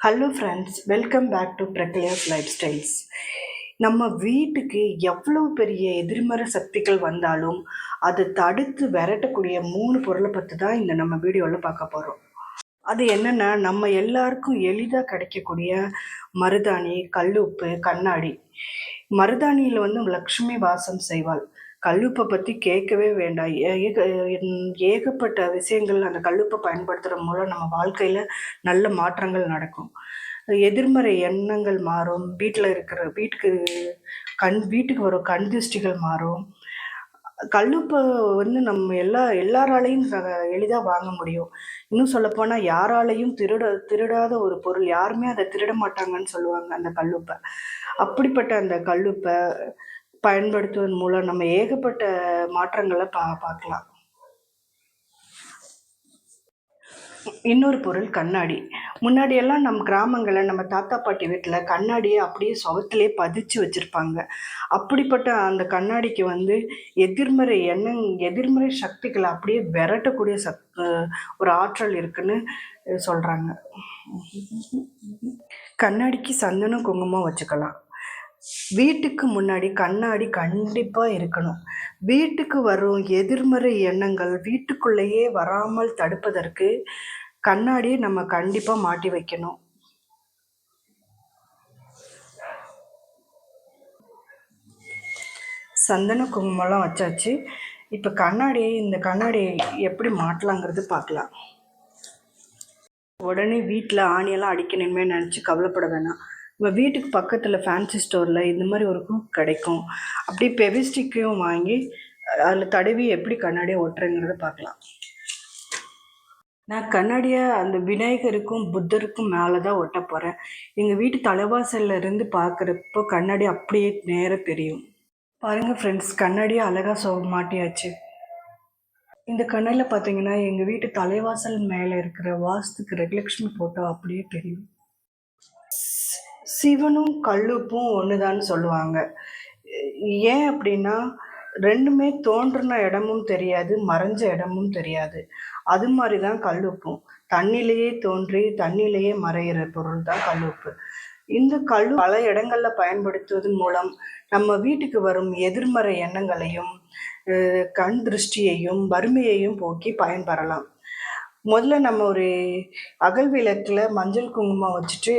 Hello friends welcome back to பிரக்லியாஸ் life styles நம்ம வீட்டுக்கு எவ்வளோ பெரிய எதிர்மறை சக்திகள் வந்தாலும் அதை தடுத்து விரட்டக்கூடிய மூணு பொருளை பற்றி தான் இந்த நம்ம வீடியோவில் பார்க்க போகிறோம் அது என்னென்னா நம்ம எல்லாருக்கும் எளிதாக கிடைக்கக்கூடிய மருதாணி கல்லுப்பு கண்ணாடி. மருதாணியில் வந்து லக்ஷ்மி வாசம் செய்வாள். கல்லுப்பை பற்றி கேட்கவே வேண்டாம். ஏக ஏகப்பட்ட விஷயங்கள் அந்த கல்லுப்பை பயன்படுத்துகிற மூலம் நம்ம வாழ்க்கையில் நல்ல மாற்றங்கள் நடக்கும். எதிர்மறை எண்ணங்கள் மாறும். வீட்டில் இருக்கிற வீட்டுக்கு கண் வீட்டுக்கு வரும் கண் திருஷ்டிகள் மாறும். கல்லுப்பை வந்து நம்ம எல்லா எல்லாராலையும் எளிதாக வாங்க முடியும். இன்னும் சொல்லப்போனால் யாராலையும் திருட திருடாத ஒரு பொருள் யாருமே அதை திருட மாட்டாங்கன்னு சொல்லுவாங்க அந்த கல்லுப்பை. அப்படிப்பட்ட அந்த கல்லுப்பை பயன்படுத்துவதன் மூலம் நம்ம ஏகப்பட்ட மாற்றங்களை பா பார்க்கலாம். இன்னொரு பொருள் கண்ணாடி. முன்னாடியெல்லாம் நம்ம கிராமங்களில் நம்ம தாத்தா பாட்டி வீட்டில் கண்ணாடியை அப்படியே சுகத்திலே பதிச்சு வச்சுருப்பாங்க. அப்படிப்பட்ட அந்த கண்ணாடிக்கு வந்து எதிர்மறை எண்ணங் எதிர்மறை சக்திகளை அப்படியே விரட்டக்கூடிய சக் ஒரு ஆற்றல் இருக்குன்னு சொல்கிறாங்க கண்ணாடிக்கு சந்தனம் குங்குமம் வச்சுக்கலாம். வீட்டுக்கு முன்னாடி கண்ணாடி கண்டிப்பாக இருக்கணும். வீட்டுக்கு வரும் எதிர்மறை எண்ணங்கள் வீட்டுக்குள்ளேயே வராமல் தடுப்பதற்கு கண்ணாடியை நம்ம கண்டிப்பாக மாட்டி வைக்கணும். சந்தன குங்குமம்லாம் வச்சாச்சு. இப்போ கண்ணாடியை இந்த கண்ணாடியை எப்படி மாட்டலாங்கிறது பார்க்கலாம் உடனே வீட்டில் ஆணியெல்லாம் அடிக்கணுமே நினச்சி கவலைப்பட வேணாம். உங்கள் வீட்டுக்கு பக்கத்தில் ஃபேன்சி ஸ்டோரில் இந்த மாதிரி ஒரு ஹூக் கிடைக்கும். அப்படி பெவிஸ்டிக்கையும் வாங்கி அதில் தடவி எப்படி கண்ணாடியை ஒட்டுறேங்கிறத பார்க்கலாம். நான் கண்ணாடியை அந்த விநாயகருக்கும் புத்தருக்கும் மேலே தான் ஒட்ட போகிறேன் எங்கள் வீட்டு தலைவாசலில் இருந்து பார்க்குறப்போ கண்ணாடி அப்படியே நேராக தெரியும். பாருங்கள் ஃப்ரெண்ட்ஸ் கண்ணாடியை அழகாக சோ மாட்டியாச்சு. இந்த கண்ணாடியில் பார்த்தீங்கன்னா எங்கள் வீட்டு தலைவாசல் மேலே இருக்கிற வாஸ்துக்கு ரெகுலக்ஷ்மி ஃபோட்டோ அப்படியே தெரியும். சிவனும் கல்லுப்பும் ஒன்றுதான்னு சொல்லுவாங்க. ஏன் அப்படின்னா ரெண்டுமே தோன்றின இடமும் தெரியாது மறைஞ்ச இடமும் தெரியாது. அது மாதிரி தான் கல்லுப்பும். தண்ணிலேயே தோன்றி தண்ணிலேயே மறையிற பொருள் தான் கல்லுப்பு. இந்த கல் பல இடங்களில் பயன்படுத்துவதன் மூலம் நம்ம வீட்டுக்கு வரும் எதிர்மறை எண்ணங்களையும் கண் திருஷ்டியையும் வறுமையையும் போக்கி பயன்பெறலாம். முதல்ல நம்ம ஒரு அகல் விளக்கில் மஞ்சள் குங்குமம் வச்சுட்டு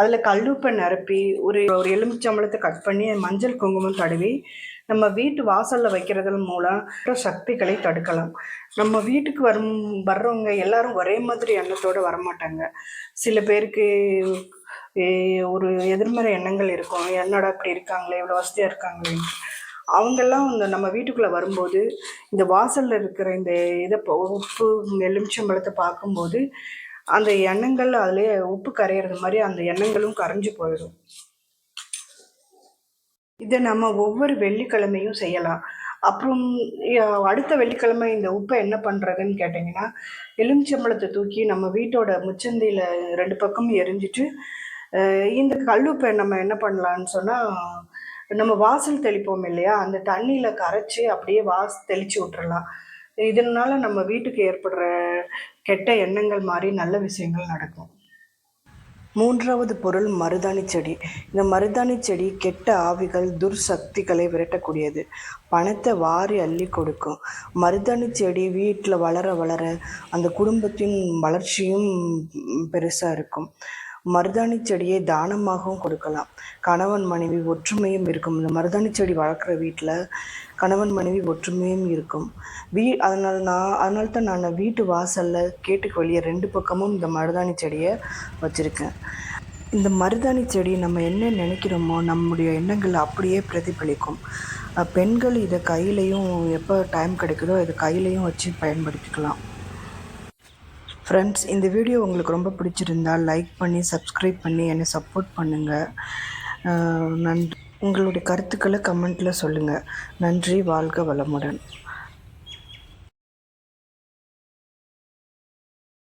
அதில் கல்லுப்பை நிரப்பி ஒரு ஒரு எலுமிச்சம்பளத்தை கட் பண்ணி மஞ்சள் குங்குமம் தடவி நம்ம வீட்டு வாசலில் வைக்கிறதன் மூலம் சக்திகளை தடுக்கலாம். நம்ம வீட்டுக்கு வரும் வர்றவங்க எல்லாரும் ஒரே மாதிரி எண்ணத்தோடு வரமாட்டாங்க. சில பேருக்கு ஒரு எதிர்மறை எண்ணங்கள் இருக்கும். என்னடா இப்படி இருக்காங்களே இவ்வளோ வசதியாக இருக்காங்களே. அவங்கெல்லாம் இந்த நம்ம வீட்டுக்குள்ளே வரும்போது இந்த வாசலில் இருக்கிற இந்த இதை உப்பு எலுமிச்சம்பழத்தை பார்க்கும்போது அந்த எண்ணங்கள் அதுலேயே உப்பு கரையிறது மாதிரி அந்த எண்ணங்களும் கரைஞ்சு போயிடும். இதை நம்ம ஒவ்வொரு வெள்ளிக்கிழமையும் செய்யலாம். அப்புறம் அடுத்த வெள்ளிக்கிழமை இந்த உப்பை என்ன பண்ணுறதுன்னு கேட்டிங்கன்னா எலுமிச்சம்பழத்தை தூக்கி நம்ம வீட்டோட முச்சந்தியில் ரெண்டு பக்கமும் எரிஞ்சிட்டு இந்த கல்லுப்பை நம்ம என்ன பண்ணலான்னு சொன்னால் நம்ம வாசல் தெளிப்போம் இல்லையா? அந்த தண்ணியில் கரைச்சி அப்படியே வாஸ் தெளித்து விட்டுறலாம். இதனால நம்ம வீட்டுக்கு ஏற்படுற கெட்ட எண்ணங்கள் மாதிரி நல்ல விஷயங்கள் நடக்கும். மூன்றாவது பொருள் மருதாணி செடி. இந்த மருதாணி செடி கெட்ட ஆவிகள் துர்சக்திகளை விரட்டக்கூடியது. பணத்தை வாரி அள்ளி கொடுக்கும். மருதாணி செடி வீட்டில் வளர வளர அந்த குடும்பத்தின் வளர்ச்சியும் பெருசாக இருக்கும். மருதாணி செடியை தானமாகவும் கொடுக்கலாம். கணவன் மனைவி ஒற்றுமையும் இருக்கும். இந்த மருதாணி செடி வளர்க்குற வீட்டில் கணவன் மனைவி ஒற்றுமையும் இருக்கும். வீ அதனால் நான் அதனால தான் நான் வீட்டு வாசலில் கேட்டுக்கு வெளியே ரெண்டு பக்கமும் இந்த மருதாணி செடியை வச்சுருக்கேன். இந்த மருதாணி செடி நம்ம என்ன நினைக்கிறோமோ நம்முடைய எண்ணங்கள் அப்படியே பிரதிபலிக்கும். பெண்கள் இதை கையிலையும் எப்போ டைம் கிடைக்குதோ இதை கையிலையும் வச்சு பயன்படுத்திக்கலாம். ஃப்ரெண்ட்ஸ் இந்த வீடியோ உங்களுக்கு ரொம்ப பிடிச்சிருந்தால் லைக் பண்ணி சப்ஸ்கிரைப் பண்ணி என்னை சப்போர்ட் பண்ணுங்கள் நன்றி உங்களுடைய கருத்துக்களை கமெண்ட்டில் சொல்லுங்கள் நன்றி வாழ்க வளமுடன்.